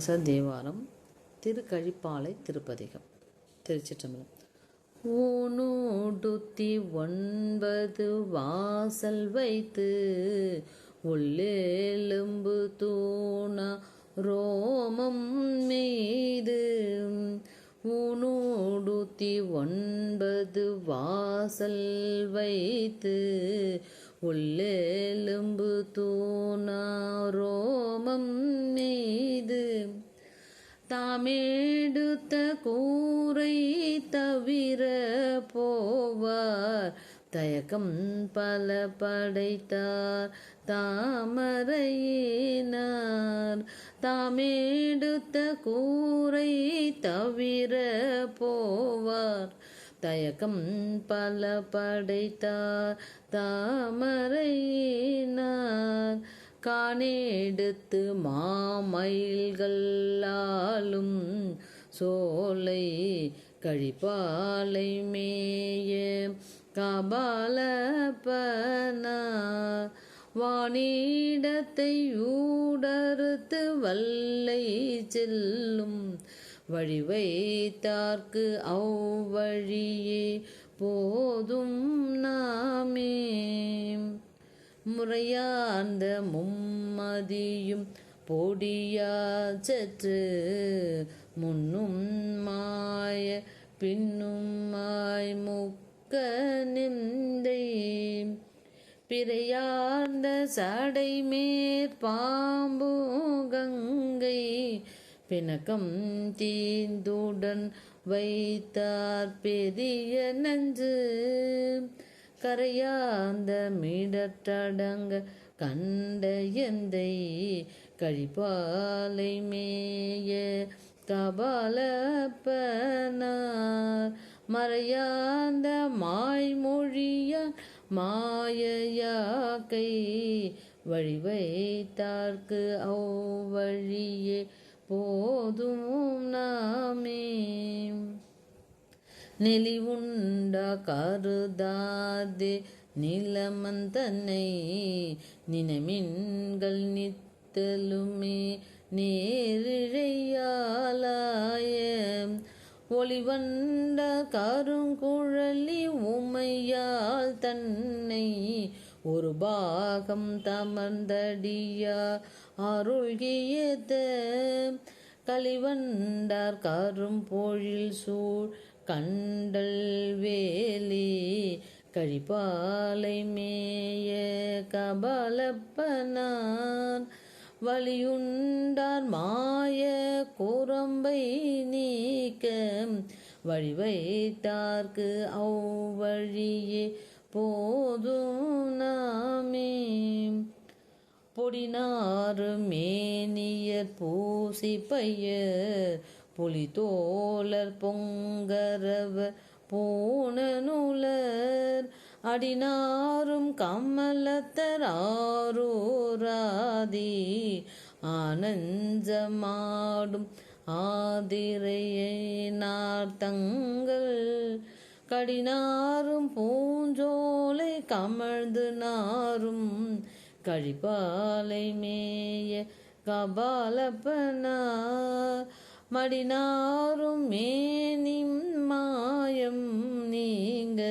தேவாரம் திருக்கழிப்பாலை திருப்பதிகம் திருச்சிற்றம்பலம். ஊனூடுத்தி ஒன்பது வாசல் வைத்து உள்ளெலும்பு தூண ரோமம் மீது. ஊனூடுத்தி ஒன்பது வாசல் வைத்து உள்ளெலும்பு தூணா ரோமம் மீது தாமேடுத்த கூரை தவிர போவார். தயக்கம் பல படைத்தார் தாமரையினார். தாமேடுத்த கூரை தவிர போவார். தயக்கம் பல படைத்தார். தாமரையினார் காணேடுத்து மாமயில்களாலும் சோலை கழிப்பாலை மேய கபாலப்பனா வாணிடத்தை ஊடறுத்து வல்லை செல்லும் வழிவைத்தார்க்கு அவ்வழியே போதும் நாமே. முறையார்ந்த மும்மதியும் பொடியா சற்று முன்னும் மாய பின்னும் மாய் முக்க நிந்தை. பிறையார்ந்த சடை மேற்பாம்பு பிணக்கம் தீந்துடன் வைத்தார் பெரிய நஞ்சு. கரையாந்த மீடற்றடங்க கண்ட எந்தை கழிப்பாலை மேய கபாலப்பனார் மறையாந்த மாய்மொழியார் மாயையாக்கை வழி வைத்தார்க்கு அவ்வழியே போதும் நாமே. நெலிவுண்ட கருதாதே நிலமந்தனை நினமின்கள் நித்தலுமே நேரிழையாலாய. ஒளிவண்ட கருங்குழலி உமையால் தன்னை ஒரு பாகம் தமர்ந்தடியா. அருள்கியத கலிவண்டார் கரும் போழில் சூழ் கண்டல் வேலி கழிப்பாலை மேய கபாலப்பனான் வழியுண்டார் மாய கோரம்பை நீக்க வழி வைத்தார்க்கு அவ்வழியே போதும் நாமே. பொடினாறு மேனியர் பூசி பையர் புலிதோலர் பொங்கரவர் பூணநூலர் அடினாரும் கமலத்தர் ஆரூராதி ஆனஞ்சமாடும் ஆதிரையை நார்த்தங்கள் கடினாரும் பூஞ்சோலை கமழ்ந்து நாரும் கழிப்பாலை மேய கபாலப்பனார் மடினாரும் மேனிம் மாயம் நீங்க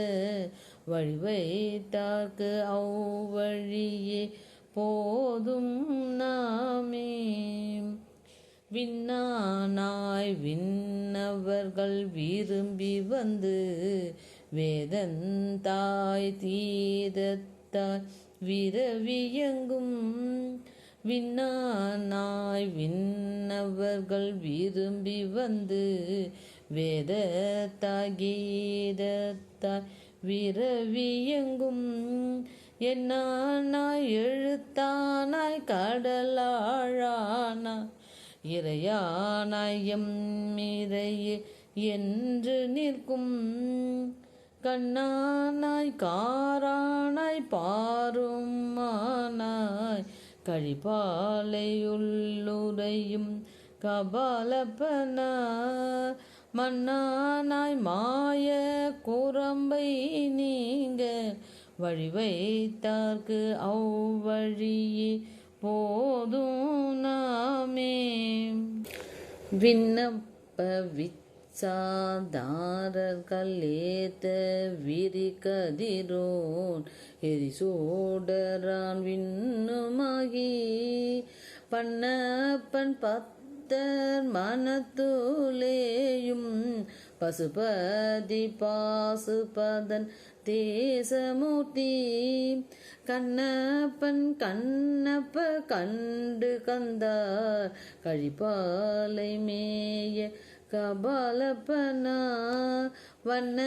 வழிவைத்தார்க்கு அவ்வழியே போதும் நாமே. விண்ணானாய் விண்ணவர்கள் விரும்பி வந்து வேதந்தாய் தீரத்தாய் விரவியங்கும். விண்ணானாய் விண்ணவர்கள் விரும்பி வந்து வேதத்தாகீதத்தாய் விரவியங்கும். என்னானாய் எழுத்தானாய் கடலாழானாய் இறையானாயம் இறையே என்று நிற்கும். கண்ணானாய் காரானாய் பாரும் பாருமானாய் கழிப்பாலையுள்ளுரையும் கபாலப்பனா மன்னானாய் மாய குரம்பை நீங்க வழி வைத்தார்க்கு அவ்வழியே போதும் நாமே. விண்ணப்ப வித் விச்சாதாரர்கள் ஏத்த விரிகதிரோன் எரிசோடரான் விண்ணுமாகி பண்ணப்பன் பத்தர் மனத்துலேயும் பசுபதி பாசுபதன் தேசமூர்த்தி. கண்ணப்பன் கண்ணப்ப கண்டு கந்தார் கழிப்பாலை மேய கபாலப்பனா வண்ண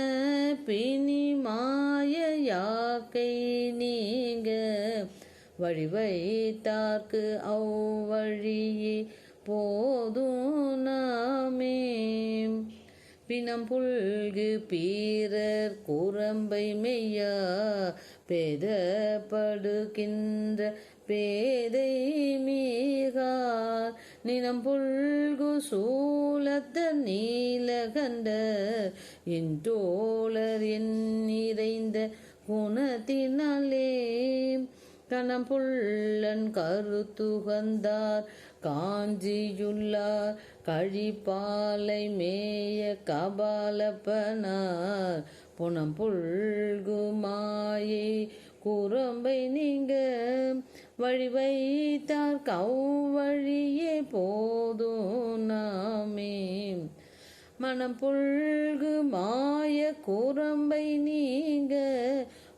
பிணி மாய யாக்கை நீங்க வழிவைத்தார்க்கு அவ்வழியே போதும் நாமே. பிணம் புல்கு பீரர் குரம்பை மெய்யா பேதப்படுகின்ற பேதை மீகார் நினம் புல்கு சூலத்த நீலகண்ட என் தோழர் என் நிறைந்த குணத்தினாலே. கணம் புள்ளன் கருத்துகந்தார் காஞ்சியுள்ளார் கழிப்பாலை மேய கபாலப்பனார். புனம் புல்கு மாயை குரம்பை நீங்க வழி வைத்தார் கவ்வழியே போதும் நாமே. மனம் புல்கு மாய கூரம்பை நீங்க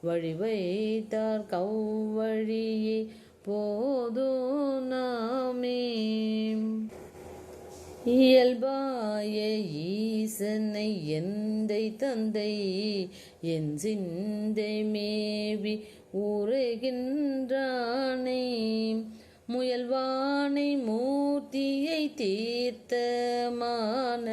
வழி வைத்தார் கவ்வழியே போதும் நாமே. இயல்பாய ஈசனை எந்தை தந்தை என் சிந்தை மேவி உரைகின்றானே. முயல்வானை மூர்த்தியை தீர்த்தமான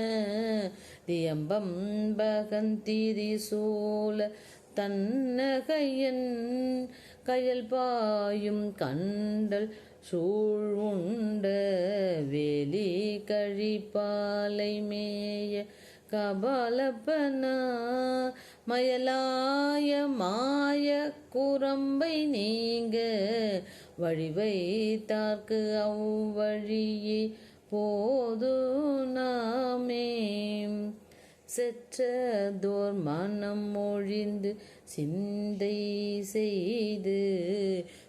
தியம்பம் பகந்திரி சோழ தன்னகையன். கயல் பாயும் கண்டல் சூழ்வுண்ட வேலி கழிப்பாலை மேய கபாலப்பனா மயலாய மாய குரம்பை நீங்க வழி வைத்தார்க்கு அவ்வழியே போது நாமே. செற்றதோர் மனம் ஒழிந்து சிந்தை செய்து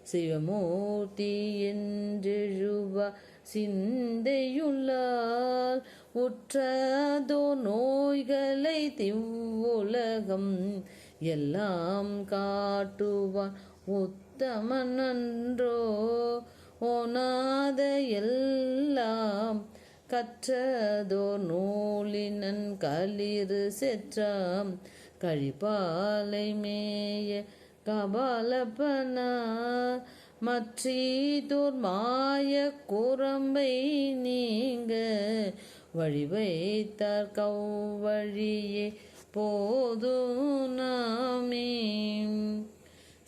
சிவமூர்த்தி என்றெழுவா சிந்தையுள்ளார். உற்றதோ நோய்களை திவ்வுலகம் எல்லாம் காட்டுவான் உத்தமன் அன்றோ ஓனாத எல்லாம் கற்றதோ நூலினன் களிறு செற்றாம். கழிப்பாலை மேய கபாலப்பனா. மற்றீதோர் மாய குரம்பை நீங்க. வழி வைத்தார் கவ்வழியே போதும் நாமே.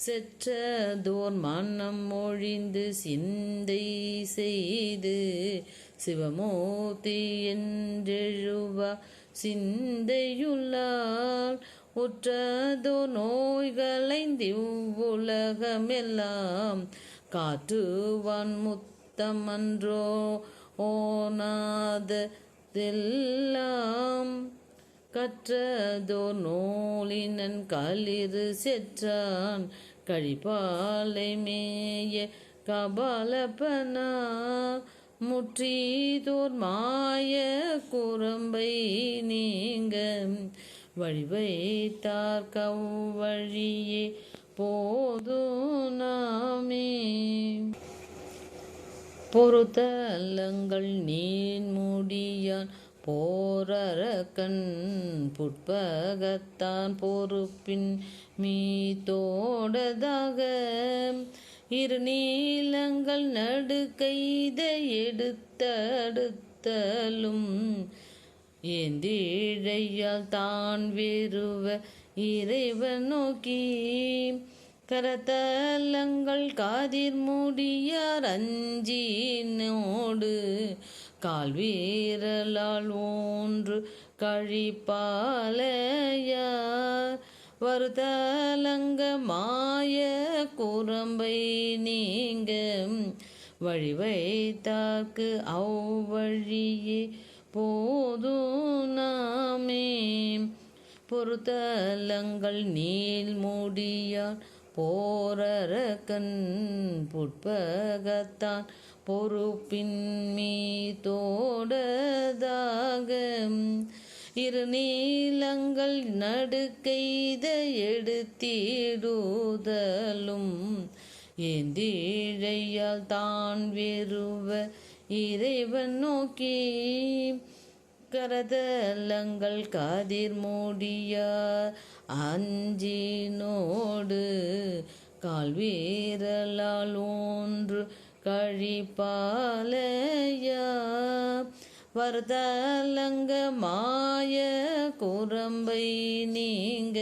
செற்றதோர் மனம் ஒழிந்து சிந்தை செய்து சிவமூர்த்தி என்றெழுவா சிந்தையுள்ளால் உற்றதோ நோய்களைந்திவ்வுலகமெல்லாம் காட்டுவான் முத்தமன்றோ ஓனாதெல்லாம் கற்றதோ நூலினன் களிறு செற்றான். கழிப்பாலை மேய கபாலபனா. முற்றீதோர் மாய குரம்பை நீங்க வழிவைத்தார் கவ்வழியே போதும் நாமே. பொறுத்தலங்கள் நீன் முடியான் போரரக்கன் புட்பகத்தான் பொறுப்பின் மீ தோடதாக இரு நீளங்கள் நடுக்கைத எடுத்தடுத்தலும். ஏந்திழையால் தான் வெறுவ இறைவன் நோக்கி. கரத்தலங்கள் காதிர் மூடியார் அஞ்சினோடு. கால் வீரலால் ஒன்று கழிப்பாலையார். வருதலங்க மாய குரம்பை நீங்க வழி வைத்தாக்கு அவ்வழியே போதும் நாமே. பொறுத்தலங்கள் நீல் முடியான் போரரக்கன் புட்பகத்தான் பொறுப்பின் மீ தோடதாக இரு நீளங்கள் நடுக்கைத எடுத்தீடுதலும் ஏந்தீழையால் தான் வெறுவ இறைவன் நோக்கி கரதலங்கள் காதிர் மூடியார் அஞ்சினோடு கால் வீரலால் ஒன்று கழிப்பாலையா? வரதலங்க மாய குரம்பை நீங்க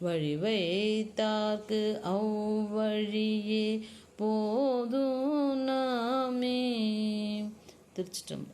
வழி வைத்தார்க்கு அவ்வழியே போதும் நாமே. திருச்சிட்டம்